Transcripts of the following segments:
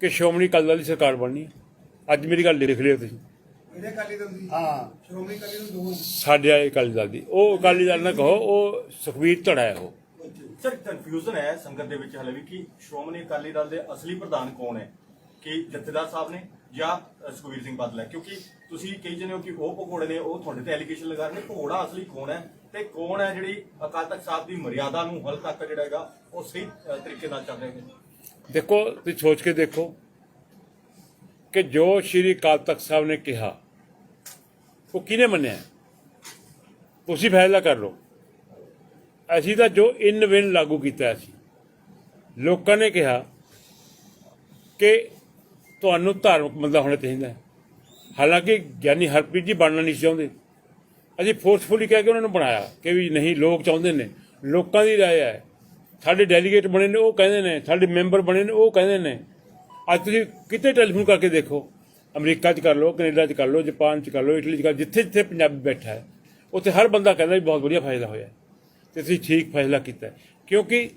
ਕਿ ਸ਼੍ਰੋਮਣੀ ਅਕਾਲੀ ਦਲ ਦੀ ਸਰਕਾਰ ਬਣਨੀ ਹੈ। ਅੱਜ ਮੇਰੀ ਗੱਲ ਲਿਖ ਲਿਓ ਤੁਸੀਂ। ਇਹਦੇ ਅਕਾਲੀ ਦਲ ਦੀ? ਹਾਂ। ਸ਼੍ਰੋਮਣੀ ਅਕਾਲੀ ਦਲ ਦੋ? ਸਾਡੇ ਵਾਲੇ ਅਕਾਲੀ ਦਲ ਦੀ। ਉਹ ਅਕਾਲੀ ਦਲ ਨਾ ਕਹੋ ਉਹ ਸੁਖਬੀਰ ਧੜਾ ਹੈ ਉਹ। ਸਰ ਕਨਫਿਊਜ਼ਨ ਹੈ ਸੰਗਤ ਦੇ ਵਿੱਚ ਹਲੇ ਵੀ ਕਿ ਸ਼੍ਰੋਮਣੀ ਅਕਾਲੀ ਦਲ ਦੇ ਅਸਲੀ ਪ੍ਰਧਾਨ ਕੌਣ ਹੈ? ਕਿ ਜਥੇਦਾਰ ਸਾਹਿਬ ਨੇ ਜਾਂ ਅ, ਸੁਖਬੀਰ ਸਿੰਘ ਬਾਦਲ ਹੈ? ਕਿਉਂਕਿ ਤੁਸੀਂ ਕਹੀ ਜਾਂਦੇ ਹੋ ਕਿ ਉਹ ਭਗੌੜੇ ਨੇ ਉਹ ਤੁਹਾਡੇ ਤੇ ਐਲੀਗੇਸ਼ਨ ਲਗਾ ਰਹੇ ਨੇ। ਭਗੌੜਾ ਅਸਲੀ ਕੌਣ ਹੈ? ਤੇ ਕੌਣ ਹੈ ਜਿਹੜੀ ਅਕਾਲ ਤਖਤ ਸਾਹਿਬ ਦੀ ਮਰਿਆਦਾ ਨੂੰ ਹਲ ਤੱਕ ਜਿਹੜਾ ਹੈਗਾ ਉਹ ਸਹੀ ਤਰੀਕੇ ਨਾਲ ਚੱਲ ਰਿਹਾ ਹੈ? ਦੇਖੋ, ਤੁਸੀਂ ਸੋਚ ਕੇ ਦੇਖੋ ਕਿ ਜੋ ਸ਼੍ਰੀ ਅਕਾਲ ਤਖਤ ਸਾਹਿਬ ਨੇ ਕਿਹਾ, ਉਹ ਕਿਹਨੇ ਮੰਨਿਆ? ਤੁਸੀਂ ਫੈਸਲਾ ਕਰ ਲਓ। ਅਸੀਂ ਤਾਂ ਜੋ ਇਨ ਵਿਨ ਲਾਗੂ ਕੀਤਾ ਸੀ। ਲੋਕਾਂ ਨੇ ਕਿਹਾ ਕਿ ਤੁਹਾਨੂੰ ਧਾਰਮਿਕ ਬੰਦਾ ਹੋਣਾ ਚਾਹੀਦਾ। ਹਾਲਾਂਕਿ ਗਿਆਨੀ ਹਰਪ੍ਰੀਤ ਜੀ ਬਣਨਾ ਨਹੀਂ ਸੀ ਚਾਹੁੰਦੇ। ਅਸੀਂ ਫੋਰਸਫੁਲੀ ਕਹਿ ਕੇ ਉਹਨਾਂ ਨੂੰ ਬਣਾਇਆ ਕਿ ਵੀ ਨਹੀਂ, ਲੋਕ ਚਾਹੁੰਦੇ ਨੇ। ਲੋਕਾਂ ਦੀ ਰਾਏ ਹੈ ਸਾਡੇ ਡੈਲੀਗੇਟ ਬਣੇ ਨੇ, ਉਹ ਕਹਿੰਦੇ ਨੇ, ਸਾਡੇ ਮੈਂਬਰ ਬਣੇ ਨੇ, ਉਹ ਕਹਿੰਦੇ ਨੇ। ਅੱਜ ਤੁਸੀਂ ਕਿਤੇ ਟੈਲੀਫੋਨ ਕਰਕੇ ਦੇਖੋ, ਅਮਰੀਕਾ 'ਚ ਕਰ ਲਓ, ਕੈਨੇਡਾ 'ਚ ਕਰ ਲਓ, ਜਾਪਾਨ 'ਚ ਕਰ ਲਓ, ਇਟਲੀ 'ਚ ਕਰ ਜਿੱਥੇ ਜਿੱਥੇ ਪੰਜਾਬੀ ਬੈਠਾ ਹੈ, ਉੱਥੇ ਹਰ ਬੰਦਾ ਕਹਿੰਦਾ ਵੀ ਬਹੁਤ ਵਧੀਆ ਫੈਸਲਾ ਹੋਇਆ ਹੈ। ਤੇ ਤੁਸੀਂ ਠੀਕ ਫੈਸਲਾ ਕੀਤਾ ਕਿਉਂਕਿ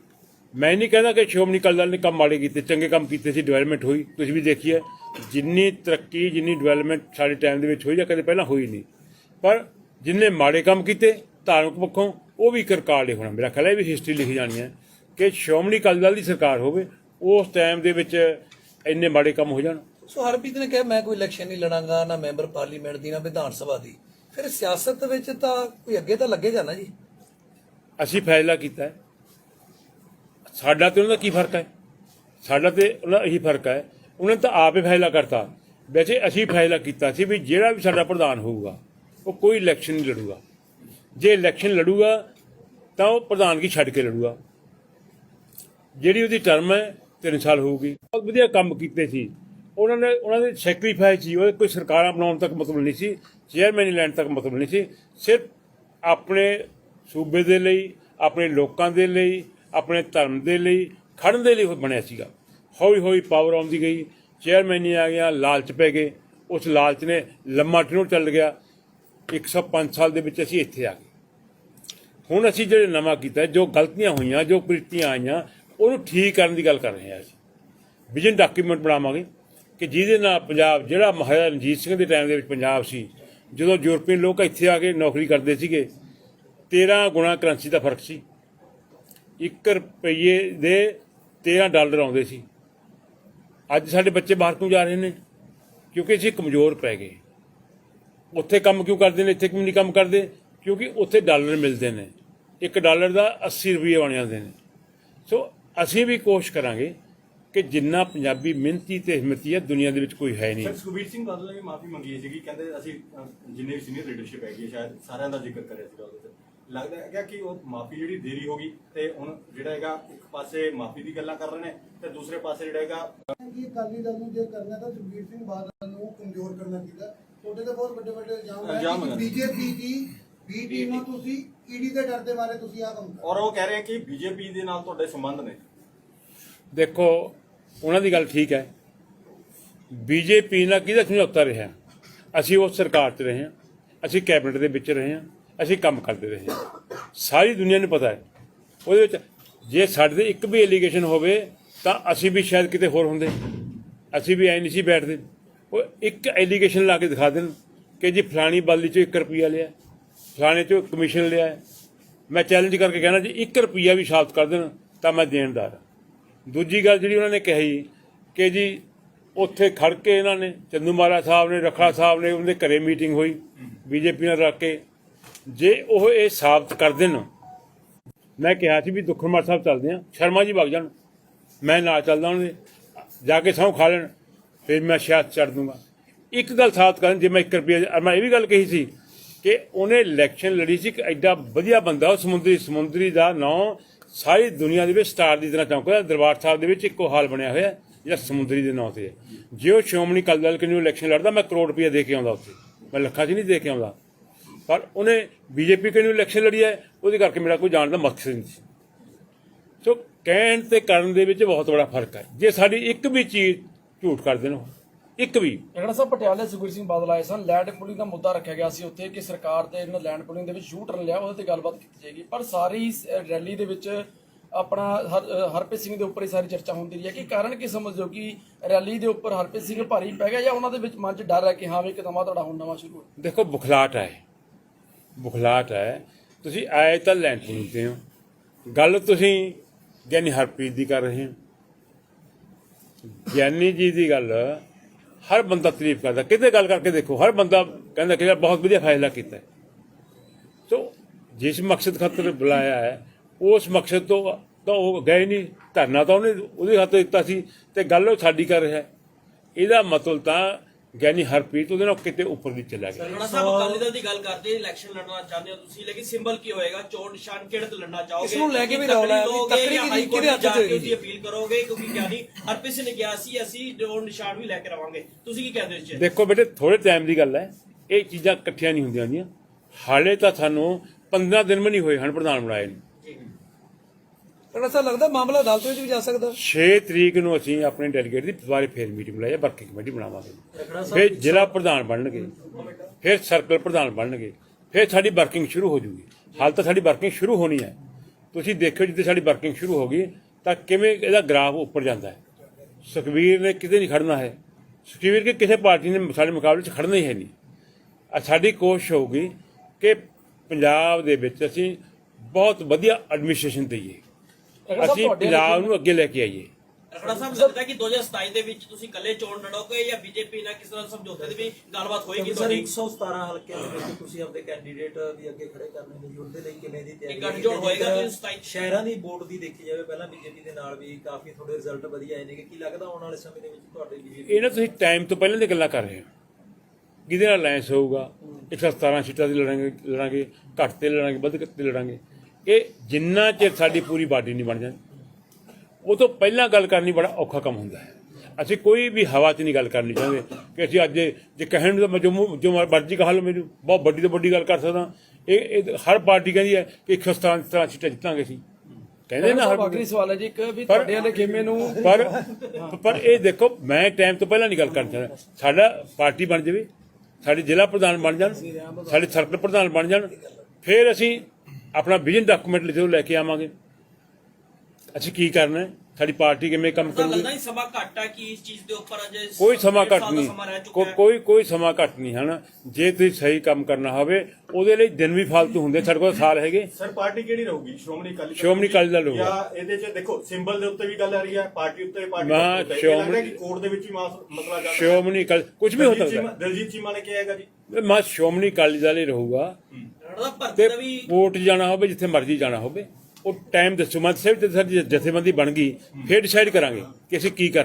ਮੈਂ ਨਹੀਂ ਕਹਿੰਦਾ ਕਿ ਸ਼੍ਰੋਮਣੀ ਅਕਾਲੀ ਦਲ ਨੇ ਕੰਮ ਮਾੜੇ ਕੀਤੇ, ਚੰਗੇ ਕੰਮ ਕੀਤੇ ਸੀ ਡਿਵੈਲਪਮੈਂਟ ਹੋਈ। ਤੁਸੀਂ ਵੀ ਦੇਖੀਏ, ਜਿੰਨੀ ਤਰੱਕੀ, ਜਿੰਨੀ ਡਿਵੈਲਪਮੈਂਟ ਸਾਡੇ ਟਾਈਮ ਦੇ ਵਿੱਚ ਹੋਈ ਜਾਂ ਕਦੇ ਪਹਿਲਾਂ ਹੋਈ ਨਹੀਂ। ਪਰ ਜਿੰਨੇ ਮਾੜੇ ਕੰਮ ਕੀਤੇ, ਧਾਰਮਿਕ ਪੱਖੋਂ, ਉਹ ਵੀ ਇੱਕ ਰਿਕਾਰਡ ਹੀ ਹੋਣਾ। ਮੇਰਾ ਖਿਆਲ ਹੈ ਇਹ ਵੀ ਹਿਸਟਰੀ ਲਿਖੀ ਜਾਣੀ ਹੈ। ਕਿ ਸ਼੍ਰੋਮਣੀ ਅਕਾਲੀ ਦਲ ਦੀ ਸਰਕਾਰ ਹੋਵੇ ਉਸ ਟਾਈਮ ਦੇ ਵਿੱਚ ਇੰਨੇ ਮਾੜੇ ਕੰਮ ਹੋ ਜਾਣ। ਸੋ ਹਰਪ੍ਰੀਤ ਨੇ ਕਿਹਾ ਮੈਂ ਕੋਈ ਇਲੈਕਸ਼ਨ ਨਹੀਂ ਲੜਾਂਗਾ ਨਾ ਮੈਂਬਰ ਪਾਰਲੀਮੈਂਟ ਦੀ ਨਾ ਵਿਧਾਨ ਸਭਾ ਦੀ। ਫਿਰ ਸਿਆਸਤ ਵਿੱਚ ਤਾਂ ਕੋਈ ਅੱਗੇ ਤਾਂ ਲੱਗੇਗਾ ਨਾ ਜੀ। ਅਸੀਂ ਫੈਸਲਾ ਕੀਤਾ ਹੈ। ਸਾਡਾ ਤੇ ਉਹਨਾਂ ਦਾ ਕੀ ਫ਼ਰਕ ਹੈ? ਸਾਡਾ ਤੇ ਉਹਨਾਂ ਦਾ ਇਹੀ ਫ਼ਰਕ ਹੈ। ਉਹਨਾਂ ਨੇ ਤਾਂ ਆਪ ਹੀ ਫੈਸਲਾ ਕਰਤਾ। ਵੈਸੇ ਅਸੀਂ ਫੈਸਲਾ ਕੀਤਾ ਸੀ ਵੀ ਜਿਹੜਾ ਵੀ ਸਾਡਾ ਪ੍ਰਧਾਨ ਹੋਊਗਾ ਉਹ ਕੋਈ ਇਲੈਕਸ਼ਨ ਨਹੀਂ ਲੜੂਗਾ। ਜੇ ਇਲੈਕਸ਼ਨ ਲੜੂਗਾ ਤਾਂ ਉਹ ਪ੍ਰਧਾਨਗੀ ਛੱਡ ਕੇ ਲੜੂਗਾ। ਜਿਹੜੀ ਉਹਦੀ ਟਰਮ ਹੈ 3 ਸਾਲ ਹੋਊਗੀ ਬਹੁਤ ਵਧੀਆ ਕੰਮ ਕੀਤੇ ਸੀ। ਉਹਨਾਂ ਨੇ, ਉਹਨਾਂ ਦੇ ਸੈਕਰੀਫਾਈਸ ਸੀ। ਉਹ ਕੋਈ ਸਰਕਾਰਾਂ ਬਣਾਉਣ ਤੱਕ ਮਤਲਬ ਨਹੀਂ ਸੀ। ਚੇਅਰਮੈਨ ਲੈਣ ਤੱਕ ਮਤਲਬ ਨਹੀਂ ਸੀ। ਸਿਰਫ ਆਪਣੇ ਸੂਬੇ ਦੇ ਲਈ, ਆਪਣੇ ਲੋਕਾਂ ਦੇ ਲਈ, ਆਪਣੇ ਧਰਮ ਦੇ ਲਈ ਖੜਨ ਦੇ ਲਈ ਬਣਿਆ ਸੀਗਾ। ਹੌਲੀ ਹੌਲੀ ਪਾਵਰ ਆਉਂਦੀ ਗਈ। ਚੇਅਰਮੈਨੀ ਆ ਗਿਆ, ਲਾਲਚ ਪੈ ਗਏ। ਉਸ ਲਾਲਚ ਨੇ ਲੰਮਾ ਟਨੋਰ ਚੱਲ ਗਿਆ। 105 ਸਾਲ ਦੇ ਵਿੱਚ ਅਸੀਂ ਇੱਥੇ ਆ ਗਏ। ਹੁਣ ਅਸੀਂ ਜਿਹੜੇ ਨਵਾਂ ਕੀਤਾ, ਜੋ ਗਲਤੀਆਂ ਹੋਈਆਂ, ਜੋ ਕ੍ਰਿਤੀਆਂ ਆਈਆਂ ਉਹਨੂੰ ਠੀਕ ਕਰਨ ਦੀ ਗੱਲ ਕਰ ਰਹੇ ਹਾਂ ਅਸੀਂ। ਵਿਜ਼ਨ ਡਾਕੂਮੈਂਟ ਬਣਾਵਾਂਗੇ ਕਿ ਜਿਹਦੇ ਨਾਲ ਪੰਜਾਬ, ਜਿਹੜਾ ਮਹਾਰਾਜਾ ਰਣਜੀਤ ਸਿੰਘ ਦੇ ਟਾਈਮ ਦੇ ਵਿੱਚ ਪੰਜਾਬ ਸੀ, ਜਦੋਂ ਯੂਰਪੀਅਨ ਲੋਕ ਇੱਥੇ ਆ ਕੇ ਨੌਕਰੀ ਕਰਦੇ ਸੀਗੇ 13 ਗੁਣਾ ਕਰੰਸੀ ਦਾ ਫ਼ਰਕ ਸੀ। 1 ਰੁਪਏ ਦੇ 13 ਡਾਲਰ ਆਉਂਦੇ ਸੀ। ਅੱਜ ਸਾਡੇ ਬੱਚੇ ਬਾਹਰ ਕਿਉਂ ਜਾ ਰਹੇ ਨੇ? ਕਿਉਂਕਿ ਅਸੀਂ ਕਮਜ਼ੋਰ ਪੈ ਗਏ। ਉੱਥੇ ਕੰਮ ਕਿਉਂ ਕਰਦੇ ਨੇ? ਇੱਥੇ ਕਿਉਂ ਨਹੀਂ ਕੰਮ ਕਰਦੇ? ਕਿਉਂਕਿ ਉੱਥੇ ਡਾਲਰ ਮਿਲਦੇ ਨੇ। ਇੱਕ ਡਾਲਰ ਦਾ 80 ਰੁਪਏ ਬਣ ਜਾਂਦੇ ਨੇ। ਸੋ ਅਸੀਂ ਵੀ ਕੋਸ਼ਿਸ਼ ਕਰਾਂਗੇ ਕਿ ਜਿੰਨਾ ਪੰਜਾਬੀ ਮਿਹਨਤੀ ਤੇ ਹਿੰਮਤੀ ਹੈ ਦੁਨੀਆ ਦੇ ਵਿੱਚ ਕੋਈ ਹੈ ਨਹੀਂ। ਸਰ ਸੁਖਬੀਰ ਸਿੰਘ ਬਾਦਲ ਨੇ ਵੀ ਮਾਫੀ ਮੰਗੀ ਸੀਗੀ ਕਹਿੰਦੇ ਅਸੀਂ ਜਿੰਨੇ ਵੀ ਸੀਨੀਅਰ ਲੀਡਰਸ਼ਿਪ ਹੈਗੀ ਹੈ ਸ਼ਾਇਦ ਸਾਰਿਆਂ ਦਾ ਜ਼ਿਕਰ ਕਰਿਆ ਸੀਗਾ ਉਹਦੇ ਤੇ। ਲੱਗਦਾ ਹੈਗਾ ਕਿ ਉਹ ਮਾਫੀ ਜਿਹੜੀ ਦੇਰੀ ਹੋ ਗਈ ਤੇ ਹੁਣ ਜਿਹੜਾ ਹੈਗਾ ਇੱਕ ਪਾਸੇ ਮਾਫੀ ਦੀ ਗੱਲਾਂ ਕਰ ਰਹੇ ਨੇ ਤੇ ਦੂਸਰੇ ਪਾਸੇ ਜਿਹੜਾ ਹੈਗਾ ਕਿ ਅਕਾਲੀ ਦਲ ਨੂੰ ਜੇ ਕਰਨਾ ਤਾਂ ਸੁਖਬੀਰ ਸਿੰਘ ਬਾਦਲ ਨੂੰ ਕਮਜ਼ੋਰ ਕਰਨਾ ਚਾਹੀਦਾ। ਤੁਹਾਡੇ ਤੇ ਬਹੁਤ ਵੱਡੇ ਵੱਡੇ ਇਲਜ਼ਾਮ ਹੈ ਹੈ। ਕਿ ਬੀਜੇਪੀ ਦੀ ਬੀ ਟੀਮ ਨੂੰ ਤੁਸੀਂ ਈਡੀ ਦੇ ਡਰ ਦੇ ਬਾਰੇ ਤੁਸੀਂ ਆ ਕੰਮ ਕਰ ਔਰ ਉਹ ਕਹਿ ਰਹੇ ਕਿ ਬੀਜੇਪੀ ਦੇ ਨਾਲ ਤੁਹਾਡੇ ਸੰਬੰਧ ਨੇ। ਦੇਖੋ ਉਹਨਾਂ ਦੀ ਗੱਲ ਠੀਕ ਹੈ। ਬੀਜੇਪੀ ਨਾਲ ਕਿਹਦਾ ਸਮਝੌਤਾ ਰਿਹਾ? ਅਸੀਂ ਉਸ ਸਰਕਾਰ 'ਚ ਰਹੇ ਹਾਂ ਅਸੀਂ ਕੈਬਨਿਟ ਦੇ ਵਿੱਚ ਰਹੇ ਹਾਂ ਅਸੀਂ ਕੰਮ ਕਰਦੇ ਰਹੇ ਹਾਂ। ਸਾਰੀ ਦੁਨੀਆ ਨੂੰ ਪਤਾ ਹੈ। ਉਹਦੇ ਵਿੱਚ ਜੇ ਸਾਡੇ ਤੇ ਇੱਕ ਵੀ ਐਲੀਗੇਸ਼ਨ ਹੋਵੇ ਤਾਂ ਅਸੀਂ ਵੀ ਸ਼ਾਇਦ ਕਿਤੇ ਹੋਰ ਹੁੰਦੇ। ਅਸੀਂ ਵੀ ਐ ਨਹੀਂ ਸੀ ਬੈਠਦੇ। ਉਹ ਇੱਕ ਐਲੀਗੇਸ਼ਨ ਲਾ ਕੇ ਦਿਖਾ ਦੇਣ ਕਿ ਜੀ ਫਲਾਣੀ ਬਾਲੀ ਚੋਂ 1 ਰੁਪਿਆ ਲਿਆ। ਫਲਾਣੇ ਚੋਂ ਕਮਿਸ਼ਨ ਲਿਆ ਹੈ। ਮੈਂ ਚੈਲੰਜ ਕਰਕੇ ਕਹਿਣਾ ਜੀ 1 ਰੁਪਿਆ ਵੀ ਸਾਬਤ ਕਰ ਦੇਣ ਤਾਂ ਮੈਂ ਦੇਣਦਾਰ ਦੂਜੀ ਗੱਲ ਜਿਹੜੀ ਉਹਨਾਂ ਨੇ ਕਹੀ ਕਿ ਜੀ, ਉੱਥੇ ਖੜ ਕੇ ਇਹਨਾਂ ਨੇ, ਚੰਦੂ ਮਾਰਾ ਸਾਹਿਬ ਨੇ, ਰਖੜਾ ਸਾਹਿਬ ਨੇ ਉਹਦੇ ਘਰੇ ਮੀਟਿੰਗ ਹੋਈ, ਬੀਜੇਪੀ ਨਾਲ ਰੱਖ ਕੇ। ਜੇ ਉਹ ਇਹ ਸਾਬਤ ਕਰ ਦੇਣ, ਮੈਂ ਕਿਹਾ ਸੀ ਵੀ ਦੁੱਖਨਮਾਰ ਸਾਹਿਬ ਚੱਲਦੇ ਆ ਸ਼ਰਮਾ ਜੀ ਵਗ ਜਾਣ, ਮੈਂ ਨਾਲ ਚੱਲਦਾ ਉਹਨਾਂ ਦੇ, ਜਾ ਕੇ ਸਹੁੰ ਖਾ ਲੈਣ, ਫਿਰ ਮੈਂ ਸ਼ਾਇਦ ਚੜ ਦੂੰਗਾ। ਇੱਕ ਗੱਲ ਸਾਬਤ ਕਰਨ, ਜੇ ਮੈਂ 1 ਰੁਪਿਆ ਮੈਂ ਇਹ ਵੀ ਗੱਲ ਕਹੀ ਸੀ ਕਿ ਉਹਨੇ ਇਲੈਕਸ਼ਨ ਲੜੀ ਸੀ ਕਿ ਐਡਾ ਵਧੀਆ ਬੰਦਾ ਉਹ ਸਮੁੰਦਰੀ ਸਮੁੰਦਰੀ ਦਾ ਨਾਂ ਸਾਰੀ ਦੁਨੀਆ ਦੇ ਵਿੱਚ ਸਟਾਰ ਦੀ ਤਰ੍ਹਾਂ ਚਮਕਦਾ ਦਰਬਾਰ ਸਾਹਿਬ ਦੇ ਵਿੱਚ ਇੱਕੋ ਹਾਲ ਬਣਿਆ ਹੋਇਆ ਜਿਹੜਾ ਸਮੁੰਦਰੀ ਦੇ ਨਾਂ ਤੇ ਹੈ। ਜੇ ਉਹ ਸ਼੍ਰੋਮਣੀ ਅਕਾਲੀ ਦਲ ਕਿਨੂੰ ਇਲੈਕਸ਼ਨ ਲੜਦਾ ਮੈਂ ਕਰੋੜ ਰੁਪਇਆ ਦੇ ਕੇ ਆਉਂਦਾ ਉੱਥੇ। ਮੈਂ ਲੱਖਾਂ 'ਚ ਨਹੀਂ ਦੇ ਕੇ ਆਉਂਦਾ। ਪਰ ਉਹਨੇ ਬੀਜੇਪੀ ਕਿਨੂੰ ਇਲੈਕਸ਼ਨ ਲੜੀ ਹੈ ਉਹਦੇ ਕਰਕੇ ਮੇਰਾ ਕੋਈ ਜਾਣ ਦਾ ਮਕਸਦ ਨਹੀਂ ਸੀ। ਸੋ ਕਹਿਣ ਤੇ ਕਰਨ ਦੇ ਵਿੱਚ ਬਹੁਤ ਬੜਾ ਫ਼ਰਕ ਹੈ। ਜੇ ਸਾਡੀ ਇੱਕ ਵੀ ਚੀਜ਼ ਝੂਠ ਕਰ ਦੇਣ ਉਹ, ਇੱਕ ਵੀ। ਜਿਹੜਾ ਸਾਹਿਬ ਪਟਿਆਲੇ ਸੁਖਬੀਰ ਸਿੰਘ ਬਾਦਲ ਆਏ ਸਨ ਲੈਂਡ ਪੁਲਿੰਗ ਦਾ ਮੁੱਦਾ ਰੱਖਿਆ ਗਿਆ ਸੀ ਉੱਥੇ ਕਿ ਸਰਕਾਰ ਤੇ ਇਹਨਾਂ ਲੈਂਡ ਪੁਲਿੰਗ ਦੇ ਵਿੱਚ ਟਰਨ ਲਿਆ ਉਹਦੇ ਤੇ ਗੱਲਬਾਤ ਕੀਤੀ ਜਾਏਗੀ। ਪਰ ਸਾਰੀ ਰੈਲੀ ਦੇ ਵਿੱਚ ਆਪਣਾ ਹਰਪ੍ਰੀਤ ਸਿੰਘ ਦੇ ਉੱਪਰ ਹੀ ਸਾਰੀ ਚਰਚਾ ਹੁੰਦੀ ਰਹੀ ਹੈ ਕਿ ਕਾਰਨ ਕੀ ਸਮਝਦੇ ਹੋ ਕਿ ਰੈਲੀ ਦੇ ਉੱਪਰ ਹਰਪ੍ਰੀਤ ਸਿੰਘ ਭਾਰੀ ਪੈ ਗਿਆ ਜਾਂ ਉਹਨਾਂ ਦੇ ਵਿੱਚ ਮਨ 'ਚ ਡਰ ਹੈ ਕਿ ਹਾਂ ਵੀ ਨਵਾਂ ਤੁਹਾਡਾ ਹੁਣ ਨਵਾਂ ਸ਼ੁਰੂ ਹੋ ਦੇਖੋ ਬੁਖਲਾਟ ਹੈ। ਬੁਖਲਾਟ ਹੈ। ਤੁਸੀਂ ਆਏ ਤਾਂ ਲੈਣ ਪੁੰਦੇ ਹੋ। ਗੱਲ ਤੁਸੀਂ ਗਿਆਨੀ ਹਰਪ੍ਰੀਤ ਦੀ ਕਰ ਰਹੇ ਹੋ। ਗਿਆਨੀ ਜੀ ਦੀ ਗੱਲ ਹਰ ਬੰਦਾ ਤਾਰੀਫ ਕਰਦਾ, ਕਿਤੇ ਗੱਲ ਕਰਕੇ ਦੇਖੋ, ਹਰ ਬੰਦਾ ਕਹਿੰਦਾ ਕਿ ਯਾਰ ਬਹੁਤ ਵਧੀਆ ਫੈਸਲਾ ਕੀਤਾ ਸੋ ਜਿਸ ਮਕਸਦ ਖਾਤਰ ਬੁਲਾਇਆ ਹੈ, ਉਸ ਮਕਸਦ ਤੋਂ ਤਾਂ ਉਹ ਗਏ ਨਹੀਂ, ਧਰਨਾ ਤਾਂ ਉਹਨੇ ਉਹਦੇ ਹੱਥ ਦਿੱਤਾ ਸੀ ਤੇ ਗੱਲ ਉਹ ਸਾਡੀ ਕਰ ਰਿਹਾ ਇਹਦਾ ਮਤਲਬ ਤਾਂ ਗਿਆਨੀ ਹਰਪ੍ਰੀਤ ਉਹਦੇ ਨਾਲ ਕਿਤੇ ਉੱਪਰ ਦੀ ਚਲਾ ਗਿਆ। ਰਾਣਾ ਸਾਹਿਬ ਅਕਾਲੀ ਦਲ ਦੀ ਗੱਲ ਕਰਦੇ ਇਲੈਕਸ਼ਨ ਲੜਨਾ ਚਾਹੁੰਦੇ ਹੋ ਤੁਸੀਂ ਲੇਕਿਨ ਸਿੰਬਲ ਕੀ ਹੋਏਗਾ? ਚੋਣ ਨਿਸ਼ਾਨ ਕਿਹੜੇ ਤੋਂ ਲੜਨਾ ਚਾਹੋਗੇ? ਇਸ ਨੂੰ ਲੈ ਕੇ ਵੀ ਰੌਲਾ ਹੈ ਕਿਹਦੀ- ਹਾਈ ਕੋਰਟ ਕਿਹਦੇ ਹੱਥ 'ਚ ਜਾ ਕੇ ਹੋਏਗੀ? ਉਹਦੀ ਅਪੀਲ ਕਰੋਗੇ? ਕਿਉਂਕਿ ਗਿਆਨੀ ਹਰਪ੍ਰੀਤ ਸਿੰਘ ਨੇ ਕਿਹਾ ਸੀ ਅਸੀਂ ਚੋਣ ਨਿਸ਼ਾਨ ਵੀ ਲੈ ਕੇ ਰਵਾਂਗੇ। ਤੁਸੀਂ ਕੀ ਕਹਿੰਦੇ ਹੋ ਇਸ 'ਚ? ਦੇਖੋ ਬੇਟੇ ਥੋੜੇ ਟਾਈਮ ਦੀ ਗੱਲ ਹੈ। ਇਹ ਚੀਜ਼ਾਂ ਇਕੱਠੀਆਂ ਨਹੀਂ ਹੁੰਦੀਆਂ ਹੁੰਦੀਆਂ ਹਾਲੇ ਤਾਂ ਸਾਨੂੰ 15 ਦਿਨ ਵੀ ਨਹੀਂ ਹੋਏ ਹਨ ਪ੍ਰਧਾਨ ਬਣਾਏ ਨੂੰ। ਐਸਾ ਲੱਗਦਾ ਮਾਮਲਾ ਅਦਾਲਤ ਵਿੱਚ ਵੀ ਜਾ ਸਕਦਾ। 6 ਤਰੀਕ ਨੂੰ ਅਸੀਂ ਆਪਣੇ ਡੈਲੀਗੇਟ ਦੀ ਦੁਬਾਰੇ ਫੇਰ ਮੀਟਿੰਗ ਬੁਲਾਈ ਹੈ ਵਰਕਿੰਗ ਕਮੇਟੀ ਬਣਾਵਾਂਗੇ। ਫਿਰ ਜ਼ਿਲ੍ਹਾ ਪ੍ਰਧਾਨ ਬਣਨਗੇ। ਫਿਰ ਸਰਕਲ ਪ੍ਰਧਾਨ ਬਣਨਗੇ। ਫਿਰ ਸਾਡੀ ਵਰਕਿੰਗ ਸ਼ੁਰੂ ਹੋ ਜੂਗੀ। ਹਾਲ ਤਾਂ ਸਾਡੀ ਵਰਕਿੰਗ ਸ਼ੁਰੂ ਹੋਣੀ ਹੈ। ਤੁਸੀਂ ਦੇਖਿਓ ਜਿੱਥੇ ਸਾਡੀ ਵਰਕਿੰਗ ਸ਼ੁਰੂ ਹੋ ਗਈ ਤਾਂ ਕਿਵੇਂ ਇਹਦਾ ਗ੍ਰਾਫ ਉੱਪਰ ਜਾਂਦਾ ਹੈ। ਸੁਖਬੀਰ ਨੇ ਕਿਤੇ ਨਹੀਂ ਖੜਨਾ ਹੈ। ਸੁਖਬੀਰ ਕੇ ਕਿਸੇ ਪਾਰਟੀ ਨੇ ਸਾਡੇ ਮੁਕਾਬਲੇ 'ਚ ਖੜਨਾ ਹੀ ਹੈ ਨਹੀਂ। ਆ ਸਾਡੀ ਕੋਸ਼ਿਸ਼ ਹੋਊਗੀ ਕਿ ਪੰਜਾਬ ਦੇ ਵਿੱਚ ਅਸੀਂ ਬਹੁਤ ਵਧੀਆ ਐਡਮਿਨਿਸਟ੍ਰੇਸ਼ਨ ਦਈਏ। ਅਸੀਂ ਪੰਜਾਬ ਨੂੰ ਅੱਗੇ ਲੈ ਕੇ ਆਈਏ। ਰਾਣਾ ਸਾਹਿਬ ਲੱਗਦਾ ਕਿ 2027 ਦੇ ਵਿੱਚ ਤੁਸੀਂ ਇਕੱਲੇ ਚੋਣ ਲੜੋਗੇ ਜਾਂ ਬੀਜੇਪੀ ਨਾਲ ਕਿਸੇ ਨਾਲ ਸਮਝੌਤੇ ਦੀ ਵੀ ਗੱਲਬਾਤ ਹੋਏਗੀ ਸਰ ਤੁਹਾਡੀ? 117 ਹਲਕੇ ਦੇ ਵਿੱਚ ਤੁਸੀਂ ਆਪਣੇ ਕੈਂਡੀਡੇਟ ਵੀ ਅੱਗੇ ਖੜੇ ਕਰਨੇ ਨੇ ਜੀ ਉਹਦੇ ਲਈ ਕਿਵੇਂ ਦੀ ਤਿਆਰੀ ਇਹ ਗੱਠਜੋੜ? ਹੋਏਗਾ ਜੇਕਰ 27 ਸ਼ਹਿਰਾਂ ਦੀ ਵੋਟ ਦੀ ਦੇਖੀ ਜਾਵੇ ਪਹਿਲਾਂ ਬੀਜੇਪੀ ਦੇ ਨਾਲ ਵੀ ਕਾਫੀ ਥੋੜੇ ਰਿਜ਼ਲਟ ਵਧੀਆ ਆਏ ਨੇ ਕੀ ਲੱਗਦਾ ਆਉਣ ਵਾਲੇ ਸਮੇਂ ਦੇ ਵਿੱਚ ਤੁਹਾਡੇ ਬੀਜੇਪੀ ਇਹ ਨਾ ਤੁਸੀਂ ਟਾਈਮ ਤੋਂ ਪਹਿਲਾਂ ਦੀ ਗੱਲਾਂ ਕਰ ਰਹੇ ਹੋ। ਕਿਹਦੇ ਨਾਲ ਅਲਾਈਅੰਸ ਹੋਊਗਾ? 117 ਸੀਟਾਂ ਦੀ ਲੜਾਂਗੇ ਲੜਾਂਗੇ ਘੱਟ ਤੇ ਲੜਾਂਗੇ ਵੱਧ ਤੇ ਲੜਾਂਗੇ। ਇਹ ਜਿੰਨਾ ਚਿਰ ਸਾਡੀ ਪੂਰੀ ਬਾਡੀ ਨਹੀਂ ਬਣ ਜਾਂਦੀ ਉਹ ਤੋਂ ਪਹਿਲਾਂ ਗੱਲ ਕਰਨੀ ਬੜਾ ਔਖਾ ਕੰਮ ਹੁੰਦਾ ਹੈ। ਅਸੀਂ ਕੋਈ ਵੀ ਹਵਾ 'ਚ ਨਹੀਂ ਗੱਲ ਕਰਨੀ ਚਾਹੁੰਦੇ ਕਿ ਅਸੀਂ ਅੱਜ ਜੇ ਕਹਿਣ ਨੂੰ ਤਾਂ ਮੈਂ ਜੋ ਮਰਜ਼ੀ ਕਹਾ ਲਓ ਮੈਨੂੰ ਬਹੁਤ ਵੱਡੀ ਤੋਂ ਵੱਡੀ ਗੱਲ ਕਰ ਸਕਦਾ। ਇਹ ਹਰ ਪਾਰਟੀ ਕਹਿੰਦੀ ਹੈ ਕਿ 117 ਤਰ੍ਹਾਂ ਸੀਟਾਂ ਜਿੱਤਾਂਗੇ ਅਸੀਂ। ਕਹਿੰਦੇ ਨਾ ਹਰ ਆਖਰੀ ਸਵਾਲ ਹੈ ਜੀ ਇੱਕ ਵੀ ਤੁਹਾਡੇ ਵਾਲੇ ਖੇਮੇ ਨੂੰ ਪਰ ਪਰ ਇਹ ਦੇਖੋ ਮੈਂ ਟਾਈਮ ਤੋਂ ਪਹਿਲਾਂ ਨਹੀਂ ਗੱਲ ਕਰਨਾ ਚਾਹੁੰਦਾ। ਸਾਡਾ ਪਾਰਟੀ ਬਣ ਜਾਵੇ ਸਾਡੇ ਜ਼ਿਲ੍ਹਾ ਪ੍ਰਧਾਨ ਬਣ ਜਾਣ ਸਾਡੇ ਸਰਕਲ ਪ੍ਰਧਾਨ ਬਣ ਜਾਣ ਫਿਰ ਅਸੀਂ ਆਪਣਾ ਵਿਜ਼ਨ ਡਾਕੂਮੈਂਟ ਜਦੋਂ ਲੈ ਕੇ ਆਵਾਂਗੇ। ਅਸੀਂ ਕੀ ਕਰਨਾ ਹੈ? ਸਾਡੀ ਪਾਰਟੀ ਕਿਵੇਂ ਕੰਮ ਕਰੂਗੀ? ਲੱਗਦਾ ਨਹੀਂ ਸਮਾਂ ਘੱਟ ਹੈ ਕਿ ਇਸ ਚੀਜ਼ ਦੇ ਉੱਪਰ ਅਜੇ ਕੋਈ ਸਮਾਂ ਘੱਟ ਨਹੀਂ। ਹੈ। ਕੋਈ ਕੋਈ ਸਮਾਂ ਘੱਟ ਨਹੀਂ ਹਨ। ਜੇ ਤੁਸੀਂ ਸਹੀ ਕੰਮ ਕਰਨਾ ਹੋਵੇ ਉਹਦੇ ਲਈ ਦਿਨ ਵੀ ਫालतू ਹੁੰਦੇ ਸਾਡੇ ਕੋਲ ਸਾਲ ਹੈਗੇ। ਸਰ ਪਾਰਟੀ ਕਿਹੜੀ ਰਹੂਗੀ? ਸ਼੍ਰੋਮਣੀ ਅਕਾਲੀ ਦਲ ਸ਼੍ਰੋਮਣੀ ਅਕਾਲੀ ਦਲ ਰਹੂਗਾ। ਜਾਂ ਇਹਦੇ 'ਚ ਦੇਖੋ ਸਿੰਬਲ ਦੇ ਉੱਤੇ ਵੀ ਗੱਲ ਆ ਰਹੀ ਹੈ ਪਾਰਟੀ ਉੱਤੇ ਪਾਰਟੀ ਮੈਂ ਸ਼੍ਰੋਮਣੀ- ਕਿ ਕੋਰਟ ਦੇ ਵਿੱਚ ਵੀ ਮਾਸ- ਮਸਲਾ ਹੈ। ਸ਼੍ਰੋਮਣੀ ਅਕਾਲੀ ਕੁਝ ਵੀ ਹੋ ਸਕਦਾ। ਦਲਜੀਤ ਚੀਮਾ ਨੇ ਕਿਹਾ ਹੈਗਾ ਜੀ। ਹੈ ਮੈਂ ਸ਼੍ਰੋਮਣੀ ਅਕਾਲੀ ਦਲ ਹੀ ਰਹੂਗਾ। ਸਾਹਿਬ ਭਰਤੀ ਤੇ ਦਾ ਵੀ ਕੋਰਟ ਜਾਣਾ ਹੋਵੇ ਜਿੱਥੇ ਮਰਜ਼ੀ ਜਾਣਾ ਹੋਵੇ ਉਹ ਟਾਈਮ ਦੱਸੋ। ਮੈਂ ਸਾਹਿਬ ਤੇ ਸਾਡੀ ਜਥੇਬੰਦੀ ਬਣ ਗਈ ਫਿਰ ਡਿਸਾਈਡ ਕਰਾਂਗੇ ਕਿ ਅਸੀਂ ਕੀ ਕਰਨਾ।